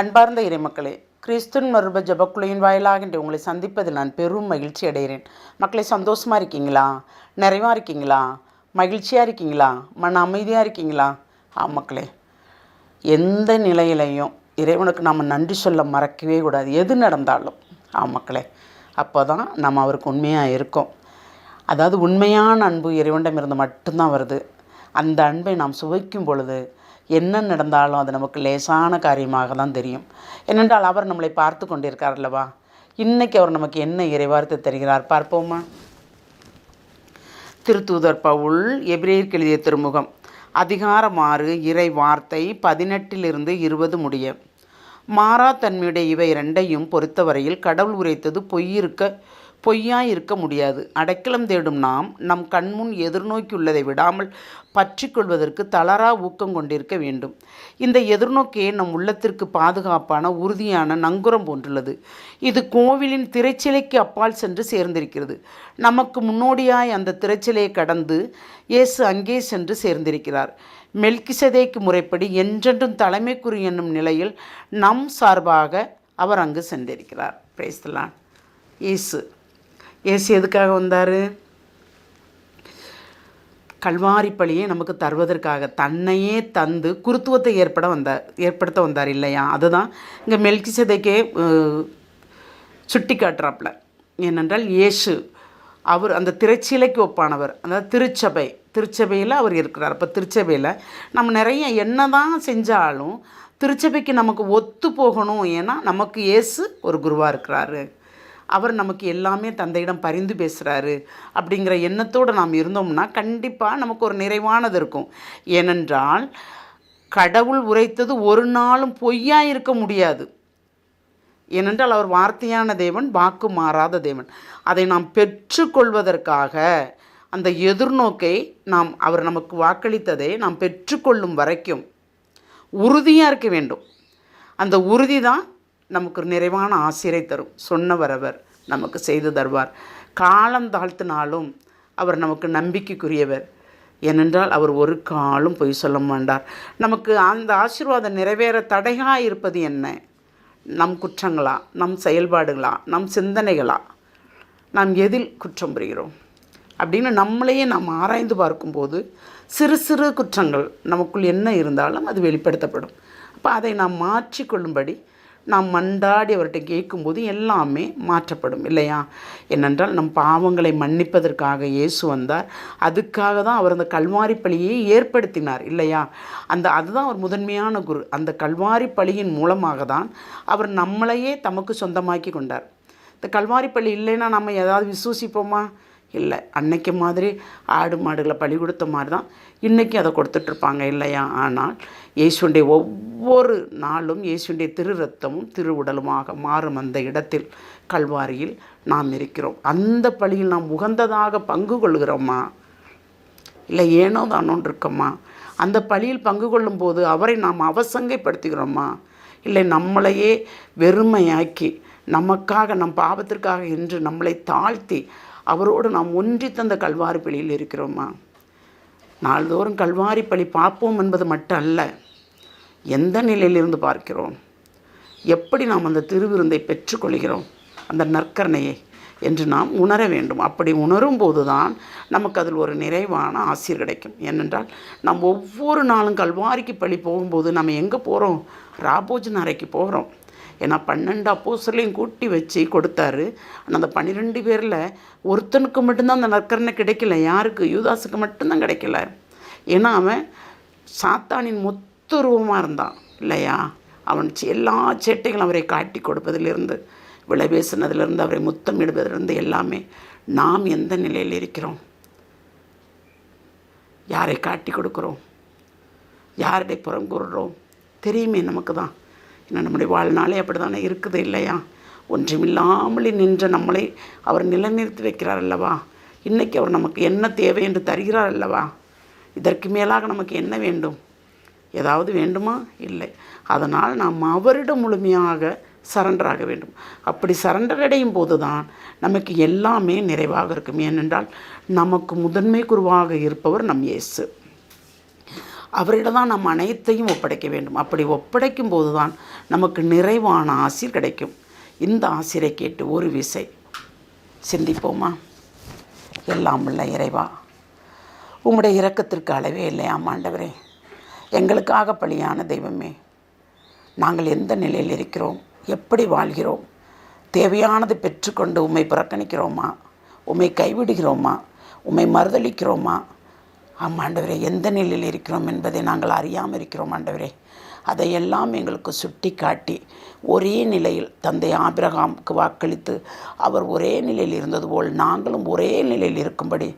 அன்பார்ந்த இறைமக்களே கிறிஸ்துவின் மருப ஜபக்குழுவின் வாயிலாக இன்று உங்களை சந்திப்பதில் நான் பெரும் மகிழ்ச்சி அடைகிறேன். மக்களை சந்தோஷமாக இருக்கீங்களா? நிறைவாக இருக்கீங்களா? மகிழ்ச்சியாக இருக்கீங்களா? மன அமைதியாக இருக்கீங்களா? ஆ மக்களே எந்த நிலையிலையும் இறைவனுக்கு நாம் நன்றி சொல்ல மறக்கவே கூடாது. எது நடந்தாலும். ஆ மக்களே அப்போ தான் நம்ம அவருக்கு உண்மையாக இருக்கோம். அதாவது உண்மையான அன்பு இறைவனிடமிருந்து மட்டும்தான் வருது. அந்த அன்பை நாம் சுவைக்கும் பொழுது என்ன நடந்தாலும் அது நமக்கு லேசான காரியமாக தான் தெரியும். ஏனென்றால் அவர் நம்மளை பார்த்து கொண்டிருக்கார் அல்லவா? இன்னைக்கு அவர் நமக்கு என்ன இறைவார்த்தை தருகிறார் பார்ப்போமா? திருத்தூதர் பவுல் எபிரேர் எழுதிய திருமுகம் அதிகாரம் ஆறு இறை வார்த்தை பதினெட்டிலிருந்து இருபது முடிய. மாறா தன்மையுடைய இவை இரண்டையும் பொறுத்தவரையில் கடவுள் உரைத்தது பொய்யிருக்க பொய்யாய் இருக்க முடியாது. அடைக்கலம் தேடும் நாம் நம் கண்முன் எதிர்நோக்கியுள்ளதை விடாமல் பற்றி கொள்வதற்கு தளரா ஊக்கம் கொண்டிருக்க வேண்டும். இந்த எதிர்நோக்கியே நம் உள்ளத்திற்கு பாதுகாப்பான உறுதியான நங்குரம் போன்றுள்ளது. இது கோவிலின் திரைச்சிலைக்கு அப்பால் சென்று சேர்ந்திருக்கிறது. நமக்கு முன்னோடியாய் அந்த திரைச்சிலையை கடந்து இயேசு அங்கே சென்று சேர்ந்திருக்கிறார். மெல்கிசதேக்கு முறைப்படி என்றென்றும் தலைமைக்குறி என்னும் நிலையில் நம் சார்பாக அவர் அங்கு சென்றிருக்கிறார். பேசலாம் இயேசு. இயேசு எதுக்காக வந்தார்? கல்வாரி பழியை நமக்கு தருவதற்காக தன்னையே தந்து குருத்துவத்தை ஏற்பட வந்தார் ஏற்படுத்த வந்தார் இல்லையா? அதுதான் இங்கே மெல்கிசதைக்கே சுட்டி காட்டுறாப்புல. ஏனென்றால் இயேசு அவர் அந்த திரைச்சீலைக்கு ஒப்பானவர். அதாவது திருச்சபை திருச்சபையில் அவர் இருக்கிறார். அப்போ திருச்சபையில் நம்ம நிறைய என்ன தான் செஞ்சாலும் திருச்சபைக்கு நமக்கு ஒத்து போகணும். ஏன்னா நமக்கு இயேசு ஒரு குருவாக இருக்கிறாரு. அவர் நமக்கு எல்லாமே தந்தையிடம் பரிந்து பேசுகிறாரு அப்படிங்கிற எண்ணத்தோடு நாம் இருந்தோம்னா கண்டிப்பாக நமக்கு ஒரு நிறைவானது இருக்கும். ஏனென்றால் கடவுள் உரைத்தது ஒரு நாளும் பொய்யாக இருக்க முடியாது. ஏனென்றால் அவர் வார்த்தையான தேவன் வாக்கு மாறாத தேவன். அதை நாம் பெற்றுக்கொள்வதற்காக அந்த எதிர்நோக்கை நாம் அவர் நமக்கு வாக்களித்ததை நாம் பெற்றுக்கொள்ளும் வரைக்கும் உறுதியாக இருக்க வேண்டும். அந்த உறுதி தான் நமக்கு ஒரு நிறைவான ஆசிரியை தரும். சொன்னவர் அவர் நமக்கு செய்து தருவார். காலம் தாழ்த்தினாலும் அவர் நமக்கு நம்பிக்கைக்குரியவர். ஏனென்றால் அவர் ஒரு காலும் பொய் சொல்ல மாட்டார். நமக்கு அந்த ஆசீர்வாதம் நிறைவேற தடையாக இருப்பது என்ன? நம் குற்றங்களா? நம் செயல்பாடுகளா? நம் சிந்தனைகளா? நாம் எதில் குற்றம் புரிகிறோம்? அப்படின்னு நம்மளையே நாம் ஆராய்ந்து பார்க்கும்போது சிறு சிறு குற்றங்கள் நமக்குள் என்ன இருந்தாலும் அது வெளிப்படுத்தப்படும். அப்போ அதை நாம் மாற்றிக்கொள்ளும்படி நாம் மண்டாடி அவர்கிட்ட கேட்கும்போது எல்லாமே மாற்றப்படும் இல்லையா? ஏனென்றால் நம் பாவங்களை மன்னிப்பதற்காக இயேசு வந்தார். அதுக்காக தான் அவர் அந்த கல்வாரி பழியை ஏற்படுத்தினார் இல்லையா? அந்த அதுதான் அவர் முதன்மையான குரு. அந்த கல்வாரி பழியின் மூலமாக தான் அவர் நம்மளையே தமக்கு சொந்தமாக்கி கொண்டார். இந்த கல்வாரி பள்ளி இல்லைன்னா நம்ம ஏதாவது விசுவசிப்போமா? இல்லை. அன்னைக்கு மாதிரி ஆடு மாடுகளை பலி கொடுத்த மாதிரி தான் இன்றைக்கி அதை கொடுத்துட்ருப்பாங்க இல்லையா? ஆனால் இயேசுடைய ஒவ்வொரு நாளும் இயேசுடைய திரு ரத்தமும் திரு உடலுமாக மாறும் அந்த இடத்தில் கல்வாரியில் நாம் இருக்கிறோம். அந்த பழியில் நாம் உகந்ததாக பங்கு கொள்கிறோமா இல்லை ஏனோ தானோன்னு இருக்கோமா அந்த பழியில் பங்கு கொள்ளும்போது அவரை நாம் அவசங்கைப்படுத்துகிறோமா இல்லை நம்மளையே வெறுமையாக்கி நமக்காக நம் பாவத்திற்காக என்று நம்மளை தாழ்த்தி அவரோடு நாம் ஒன்றி தந்த கல்வாரி பள்ளியில் இருக்கிறோமா நாள்தோறும் கல்வாரி பழி பார்ப்போம் என்பது மட்டும் அல்ல. எந்த நிலையிலிருந்து பார்க்கிறோம்? எப்படி நாம் அந்த திருவிருந்தை பெற்றுக்கொள்கிறோம்? அந்த நற்கரணையை என்று நாம் உணர வேண்டும். அப்படி உணரும் போது தான் நமக்கு அதில் ஒரு நிறைவான ஆசிர் கிடைக்கும். ஏனென்றால் நாம் ஒவ்வொரு நாளும் கல்வாரிக்கு பள்ளி போகும்போது நம்ம எங்கே போகிறோம்? ராபோஜன் அறைக்கு போகிறோம். ஏன்னா பன்னெண்டு அப்போசலையும் கூட்டி வச்சு கொடுத்தாரு. ஆனால் அந்த பன்னிரெண்டு பேரில் ஒருத்தனுக்கு மட்டும்தான் அந்த நற்கரணை கிடைக்கல. யாருக்கு? யூதாஸுக்கு மட்டும்தான் கிடைக்கல. ஏன்னா அவன் சாத்தானின் மொத்த ரூபமாக இருந்தான். இல்லையா? அவன் எல்லா சேட்டைகளும் அவரை காட்டி கொடுப்பதிலிருந்து விலை பேசினதிலிருந்து அவரை முத்தமிடுவதிலிருந்து எல்லாமே நாம் எந்த நிலையில் இருக்கிறோம்? யாரை காட்டி கொடுக்குறோம்? யாருடைய புறம் கூறுறோம்? தெரியுமே நமக்கு தான். ஏன்னா நம்முடைய வாழ்நாளே அப்படி தானே இருக்குது இல்லையா? ஒன்றுமில்லாமல் நின்ற நம்மளை அவர் நிலைநிறுத்தி வைக்கிறார் அல்லவா? இன்றைக்கி அவர் நமக்கு என்ன தேவை என்று தருகிறார் அல்லவா? இதற்கு மேலாக நமக்கு என்ன வேண்டும்? ஏதாவது வேண்டுமா? இல்லை. அதனால் நாம் அவரிடம் முழுமையாக சரண்டராக வேண்டும். அப்படி சரண்டர் அடையும் போது தான் நமக்கு எல்லாமே நிறைவாக இருக்கும். ஏனென்றால் நமக்கு முதன்மை குருவாக இருப்பவர் நம் இயேசு. அவரிடம் தான் நம்ம அனைத்தையும் ஒப்படைக்க வேண்டும். அப்படி ஒப்படைக்கும் போது தான் நமக்கு நிறைவான ஆசிர் கிடைக்கும். இந்த ஆசிரை கேட்டு ஒரு விசை சிந்திப்போமா? எல்லாம் உள்ள இறைவா உங்களுடைய இரக்கத்திற்கு அளவே இல்லையா ஆண்டவரே எங்களுக்காக பலியான தெய்வமே நாங்கள் எந்த நிலையில் இருக்கிறோம்? எப்படி வாழ்கிறோம்? தேவையானது பெற்றுக்கொண்டு உம்மை புறக்கணிக்கிறோமா? உம்மை கைவிடுகிறோமா? உம்மை மறுதளிக்கிறோமா ஆம் ஆண்டவரே எந்த நிலையில் இருக்கிறோம் என்பதை நாங்கள் அறியாமல் இருக்கிறோம் ஆண்டவரே. அதையெல்லாம் எங்களுக்கு சுட்டி காட்டி ஒரே நிலையில் தந்தை ஆபிரகாமுக்கு வாக்களித்து அவர் ஒரே நிலையில் இருந்தது போல் நாங்களும் ஒரே நிலையில் இருக்கும்படி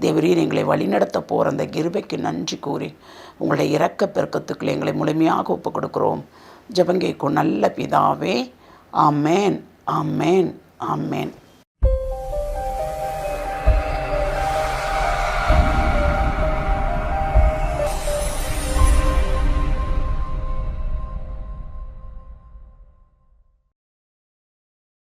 தேவரீர் எங்களை வழிநடத்த போகிற அந்த கிருபைக்கு நன்றி கூறி உங்களுடைய இறக்க பெருக்கத்துக்குள் எங்களை முழுமையாக ஒப்புக் கொடுக்குறோம் ஜபங்கைக்கு நல்ல பிதாவே ஆமேன் ஆமேன் ஆமேன்.